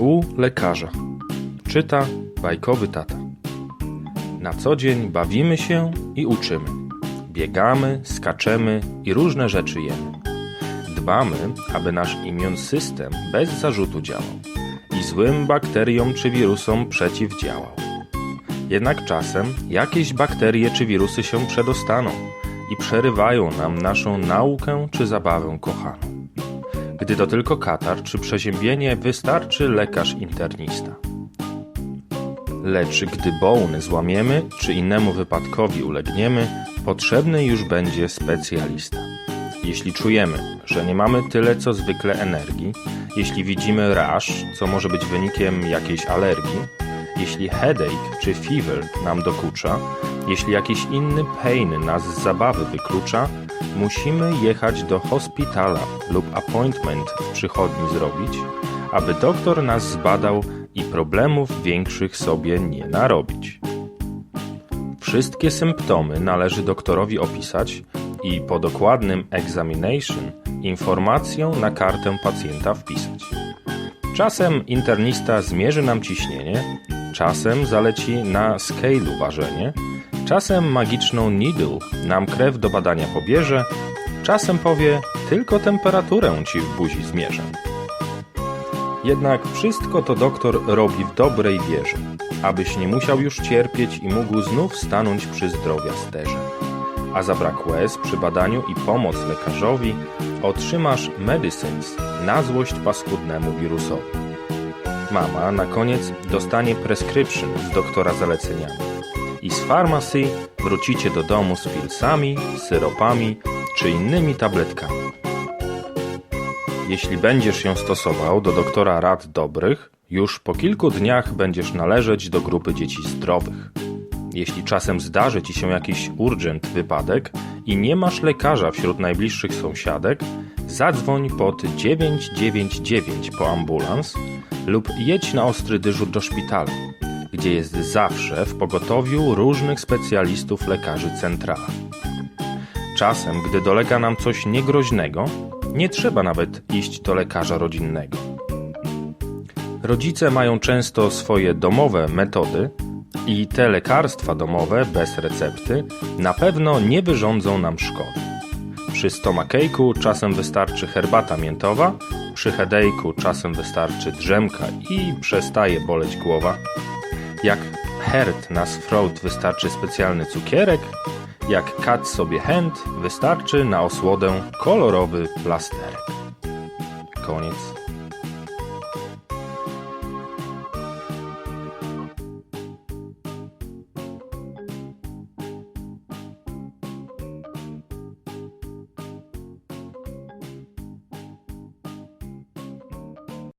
U lekarza. Czyta bajkowy tata. Na co dzień bawimy się i uczymy. Biegamy, skaczemy i różne rzeczy jemy. Dbamy, aby nasz immune system bez zarzutu działał i złym bakteriom czy wirusom przeciwdziałał. Jednak czasem jakieś bakterie czy wirusy się przedostaną i przerywają nam naszą naukę czy zabawę kochaną. Gdy to tylko katar czy przeziębienie, wystarczy lekarz internista. Lecz gdy bołny złamiemy czy innemu wypadkowi ulegniemy, potrzebny już będzie specjalista. Jeśli czujemy, że nie mamy tyle co zwykle energii, jeśli widzimy rash, co może być wynikiem jakiejś alergii, jeśli headache czy fever nam dokucza, jeśli jakiś inny pain nas z zabawy wyklucza, musimy jechać do hospitala lub appointment w przychodni zrobić, aby doktor nas zbadał i problemów większych sobie nie narobić. Wszystkie symptomy należy doktorowi opisać i po dokładnym examination informację na kartę pacjenta wpisać. Czasem internista zmierzy nam ciśnienie, czasem zaleci na scale'u ważenie, czasem magiczną needle nam krew do badania pobierze, czasem powie tylko temperaturę ci w buzi zmierzę. Jednak wszystko to doktor robi w dobrej wierze, abyś nie musiał już cierpieć i mógł znów stanąć przy zdrowia sterze. A za brak łez przy badaniu i pomoc lekarzowi otrzymasz medicines na złość paskudnemu wirusowi. Mama na koniec dostanie prescription z doktora zaleceniami. I z farmacji wrócicie do domu z pilsami, syropami czy innymi tabletkami. Jeśli będziesz ją stosował do doktora rad dobrych, już po kilku dniach będziesz należeć do grupy dzieci zdrowych. Jeśli czasem zdarzy ci się jakiś urgent wypadek i nie masz lekarza wśród najbliższych sąsiadek, zadzwoń pod 999 po ambulans lub jedź na ostry dyżur do szpitala, gdzie jest zawsze w pogotowiu różnych specjalistów lekarzy centrala. Czasem, gdy dolega nam coś niegroźnego, nie trzeba nawet iść do lekarza rodzinnego. Rodzice mają często swoje domowe metody i te lekarstwa domowe bez recepty na pewno nie wyrządzą nam szkody. Przy stomakejku czasem wystarczy herbata miętowa, przy headache'u czasem wystarczy drzemka i przestaje boleć głowa. Jak herd na throat wystarczy specjalny cukierek, jak kat sobie hand wystarczy na osłodę kolorowy plasterek. Koniec.